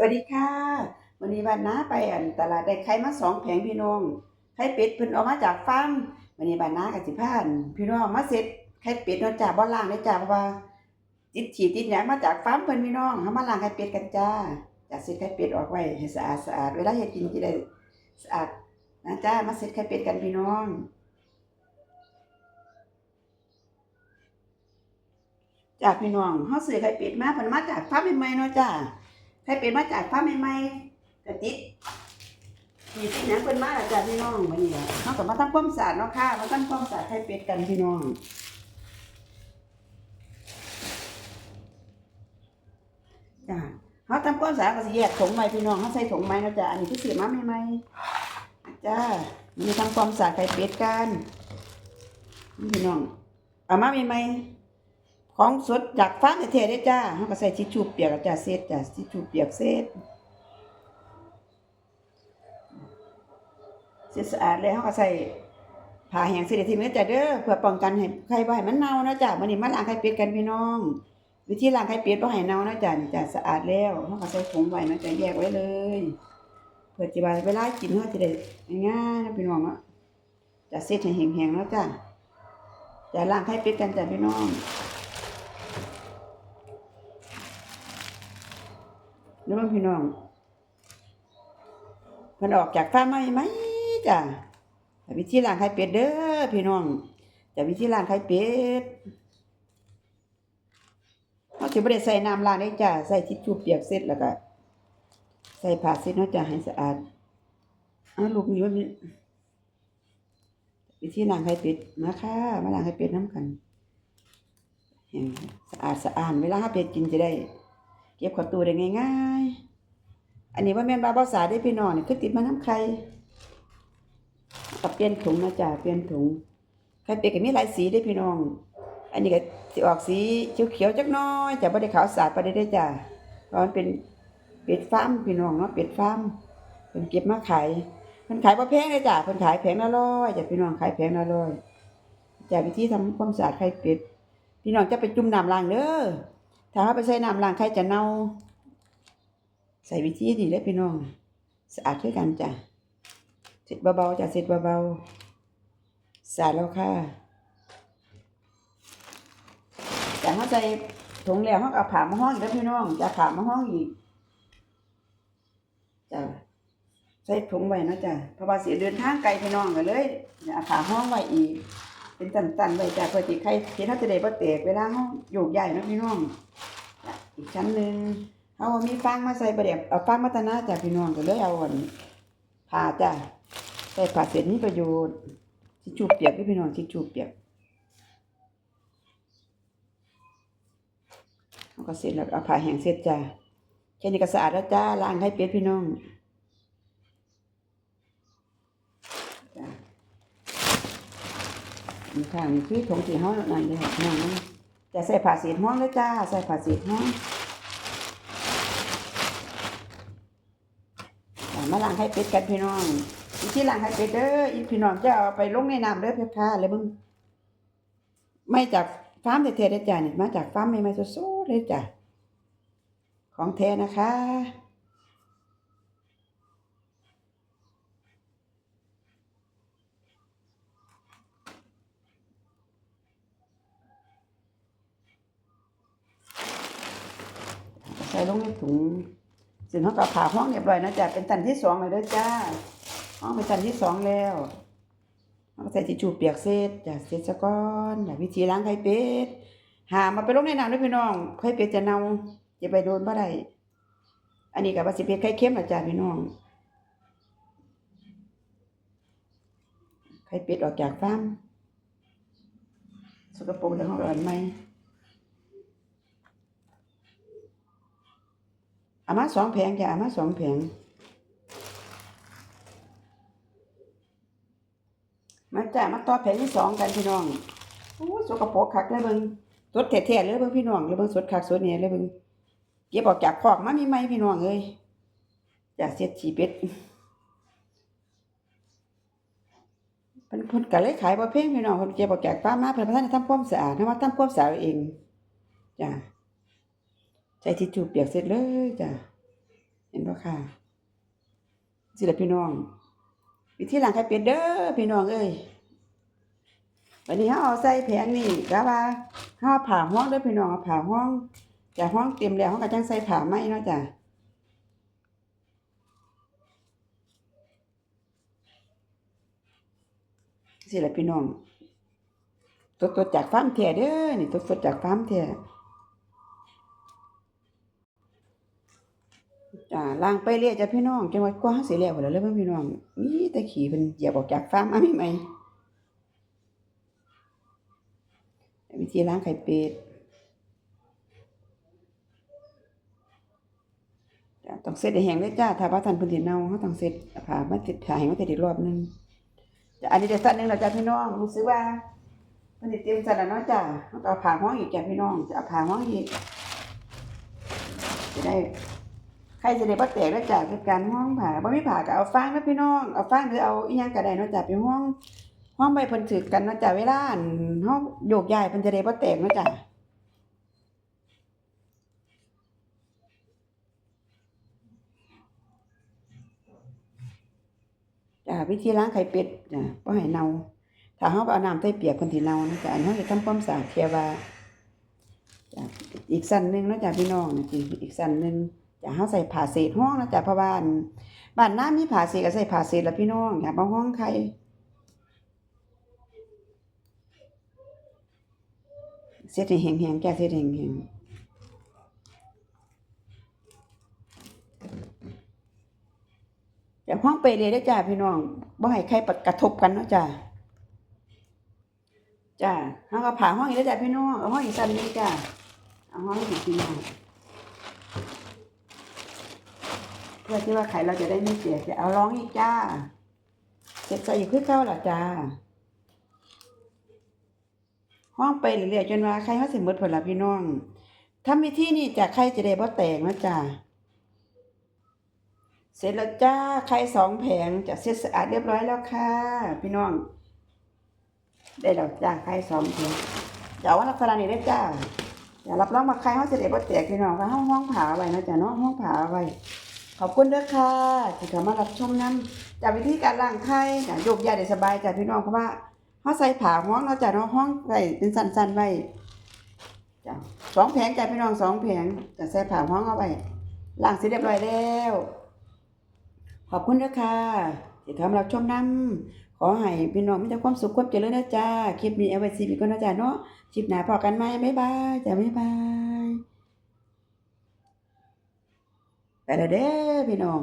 วัสดีค่ะวันนี้วันน้าไปอันตลาดได้ไข่มาสองแผงพี่น้องไข่เป็ดเพิ่นออกมาจากฟาร์มวันนี้บ้านน้ากับสิพานพี่น้องมาเสร็จไข่เป็ดเนาะจ้าบ่ล้างเลยจ้าเพราะว่าติดฉีดติดหยังมาจากฟาร์มเพิ่นพี่น้องเฮามาล้างไข่เป็ดกันจ้าจะเสร็จไข่เป็ดออกไว้ให้สะอาดสะอาดเวลาเฮ็ดกินสิได้สะอาดนะจ้ามาเสร็จไข่เป็ดกันพี่น้องจ้าพี่น้องเฮาซื้อไข่เป็ดมาเพิ่นมาจากฟาร์มใหม่ๆเนาะจ้า ให้เป็นมาจากฟ้าใหม่ๆกระติดมีที่หนังเป็นมาจ้ะพี่น้องวันนี้เขากมาทำความสะอาดเนาะค่ะมาทำความสะอาดให้เป็ดกันพี่น้องจ้ะเขาทำความสะอาดก็สิแยกถุงใหม่พี่น้องเขาใส่ถุงใหม่นะจ้ะอันนี้ที่ซื้อมาใหม่ๆจ้ามีทำความสะอาดไข่เป็ดกันพี่น้องเอามาใหม่ๆ ของสดจากฟาร์มแท้ๆได้จ้าเขาก็ใส่ทิชูเปียกจ้าเซตจ้าทิชูเปียกเซตเสร็จสะอาดเลยเขาก็ใส่ผ้าแห้งเสด็จทีนี้จ้าเด้อเพื่อป้องกันให้ไข่บ่ให้มันเน่านะจ้าวันนี้มาล้างไข่เป็ดกันพี่น้อง วิธีล้างไข่เป็ดบ่ให้เน่านะจ้านี่จ้าสะอาดแล้วเขาก็ใส่ถุงไว้นะจ้าแยกไว้เลยเพื่อที่ว่าเวลากินเขาจะได้ง่ายๆนะพี่น้องเนาะจะเซตให้แห้งๆแล้วจ้าจะล้างไข่เป็ดกันจ้าพี่น้อง นึกว่าพี่น้องเพิ่นออกจากฟ้าร์มไหมจ้ะแต่วิธีล้างไข่เป็ดเด้อพี่น้องแต่วิธีล้างไข่เป็ดเขาจะไม่ได้ใส่น้ำล้างได้จ้ะใส่ทิชชู่เปียกเสร็จแล้วก็ใส่ผ้าเสร็จเนาะจ้ะให้สะอาดอ้าลูกนี่ว่ามีวิธีล้างไข่เป็ดมาค่ะมาล้างไข่เป็ดน้ำกันเห็นสะอาดสะอาดเวลาเป็ดกินจะได้ เก็บขอตู้ได้ง่ายๆ อันนี้ว่าแม่นบาบาสาได้พี่น้องนี่คือติดมาน้ำไข่กับเปลี่ยนถุงนะจ๊ะเปลี่ยนถุงไข่เป็ดก็มีหลายสีได้พี่น้อง อันนี้ก็สิออกสีเขียวๆจักน้อยจะบ่ได้ขาวสาดไปได้ได้จ้ะเพราะมันเป็นเป็ดฟาร์มพี่น้องเนาะเป็ดฟาร์มเพิ่นเก็บมาขายเพิ่นขายบ่แพงเลยจ้ะเพิ่นขายแผงละร้อยจ้ะพี่น้องขายแผงละร้อยจ้ะวิธีทำความสะอาดไข่เป็ดพี่น้องจะไปจุ่มน้ำล้างเด้อ ถ้าไปใส่น้ำล้างไข่จะเน่า ใส่วิธีดีเลยพี่น้อง สะอาดด้วยกันจ้ะเสร็จเบาๆจ้ะเสร็จเบาๆสะอาดแล้วค่ะจากเขาใส่ถุงแล้วเขาก็เอาผ่ามาห้องอีกแล้วพี่น้องจะผ่ามาห้องอีกจ้ะใส่ถุงไว้นะจ้ะเพราะว่าเสียเดินทางไกลพี่น้องก็เลยเอาผ่าห้องไว้อีก เป็นตันๆไว้จ้ะเพื่อที่ใครที่เขาจะได้บ่แตกเวลาเขาโยกย้ายนะพี่น้องอีกชั้นหนึ่งเอามีฟางมาใส่ประเดี๋ยวเอาฟางมาตนาจ้ะพี่น้องก็เลยเอาอันผ่าจ้ะใส่ผ่าเสร็จนี่ประโยชน์ทิชชู่เปียกด้พี่น้องทิชชู่เปียกเอาก็เสร็จแล้วเอาผ่าแห้งเสร็จจ้ะแค่นี้ก็สะอาดแล้วจ้าล้างให้เป็ดพี่น้องจ้ะ นี่ข้างนี่คือถุงสีห้องนั่นเลยค่ะน้องนจะใส่ผ้าสีห้องแล้วจ้า ใส่ผ้าสีห้องอ่ามาล้างให้เป็ดกันพี่น้องอีที่ล้างให้เป็ดเด้ออีพี่น้องจะเอาไปลงในน้ำเด้อเพื่อค่ะเลยมึงไม่จากฟาร์มแท้ๆได้จ้ะนี่มาจากฟาร์มใหม่ๆสดๆเลยจ้ะของแท้นะคะใส่ลงในถุงสิ่งเขาก็ผ่าห้องเรียบร้อยนะจ๊ะเป็นตันที่สองเลยด้อจ้าห้องเป็นตันที่สองแล้วเขาใส่ทิชชู่เปียกเสร็จจ้ะเสร็จซะก่อนอย่าวิธีล้างไข่เป็ดหามาไปลงในน้ำด้วยพี่น้องไข่เป็ดจะเน่าจะไปโดนบ่ได้อันนี้กับว่าสิเป็ดไข่เค็มนะจ้ะพี่น้องไข่เป็ดออกจากฟาร์มสกปรกแล้วเขาก็เอันไหม เอามาสองแผงจ้ะเอามาสองแผงมาจ้ะมาต่อแผงที่สองกันพี่น้องโอ้สกปรกคักเลยเบิ่งสดแท้ๆเลยเบิ่งพี่น้องเลยเบิ่งสดคักสดเนี่ยเลยเบิ่งเก็บออกจากคอกมามีไหมพี่น้องเอ้ยจ้ะเสียดฉีเป็ดเพิ่นเพิ่นก็เลยขายบ่แพงพี่น้องเพิ่นเก็บออกจากฟามาเพิ่นบ่ทันได้ทำความสะอาดเฮามาทำความสะอาดเองจ้ะ ใช้ทิชชู่เปียกเสร็จเลยจ้ะ เห็นบ่ค่ะสิละพี่น้องวิธีหล้างไข่เป็ดเด้อพี่น้องเอ้ยวันนี้เฮาเอาใส่แผงนี่กะว่าเฮาผ่าห้องเด้อพี่น้องผ่าห้องจากห้องเต็มแล้วเฮาก็จังใส่ผ้าไหมเนาะจ้ะสิละพี่น้องสดๆจากฟาร์มแท้เด้อนี่สดๆจากฟาร์มแท้จ้า ล้างไปเรื่อยจ้ะพี่น้องจังว่ากว่าเฮาสิแล้วพุ่นล่ะเลยเบิ่งพี่น้องมีแต่ขี้เพิ่นเหยียบออกจากฟาร์มมาใหม่ๆวิธีล้างไข่เป็ดจะต้องเสร็จให้แห้งเลยจ้าถ้าว่าท่านพิ่นสิเน่าเฮาต้องเสร็จผ้ามาติดผ้าให้มันติดอีกรอบนึงจะอันนี้ได้สั้นหนึงแล้วจ้ะพี่น้องรู้สึกว่าเพิ่นสิเตรียมสั้นแล้วเนาะจ้ะเฮาเอาผ้าห้องอีกจ้ะพี่น้องจะเอาผ้าห้องอีกจะได้ รจะได้บ่แตกแล้วจ้ะคือการห้องผ้าบ่มีผ้าก็เอาฟางนะพี่น้อง เอาฟางหรือเอาอีหยังก็ได้เนาะจ้ะไปห้องห้องใบเพิ่นถือกันเนาะจ้ะเวลาอั่นเฮาโยกย้ายเพิ่นจะได้บ่แตกเนาะจ้ะจ้ะวิธีล้างไข่เป็ดจ้ะบ่ให้เน่าถ้าเฮาเอาน้ำใส่เปียกเพิ่นสิเน่านะจ้ะอันเฮาจะทำความสะอาดเทียว่าจ้ะอีกสั้นนึงเนาะจ้ะพี่น้องนี่อีกสั้นหนึง จะเฮาใส่ผ้าเศษห้องนะจ๊ะพราะว่านบ้านหน้ามีผ้าเศษก็ใส่ผ้าเศษละพี่น้องอย่ามาห้องใครเสร็จให้แห้งๆแกเสร็จให้แห้งๆอย่าห้องไปเลยเด้จ้าพี่น้องบ่ให้ใครกระทบกันเนาะจ้าจ้าเฮาก็ผ่าห้องอีกแล้วจ้าพี่น้องเอาห้องอีกสั่นนึงจ้าเอาห้องอีกพี่น้อง เพื่อที่ว่าไข่เราจะได้ไม่เสียจะเอาร้องอีกจ้าเสร็จใส่อีกขึ้นเข้าหละจ้า ห้องไปเรื่อยๆจนว่าไข่เขาสิหมดผลละพี่น้องทำวิธีนี่จากไข่จะได้บ่แตกนะจ้าเสร็จแล้วจ้าไข่สองแผงจะเสร็จสะอาดเรียบร้อยแล้วค่ะ พี่น้อง ได้แล้วจ้าไข่สองแผงจะเอาว่าลักษณะนี้ได้จ้าอย่ารับรองมาไข่เขาจะได้บ่แตกพี่น้องเพราะห้องห้องผาไว้นะจ้าเนาะห้องผาไว้ ขอบคุณด้อค่ะที่เข้ามารับชมน้ำจากวิธีการล้างไข่จ้ะโยกย้ายได้สบายจ้ะพี่น้องเพราะว่าเฮาใส่ผ้าห้องเนาจ้ะเนาะห้องไว้เป็นสั้นๆไว้จ้ะสองแผงจ้ะพี่น้องสองแผงจะใส่ผ้าห้องเอาไว้ล้างเสร็จเรียบร้อยแล้ว ขอบคุณด้อค่ะที่เข้ามารับชมน้ำขอให้พี่น้องมีแต่ความสุขความเจริญนะจ้าคลิปนี้เอาไว้สิพี่ก่อนนะจ้ะเนาะคลิปหน้าพอกันไหมบ๊ายบายจ้ะบ๊ายบาย ไปแล้วเด้อพี่น้อง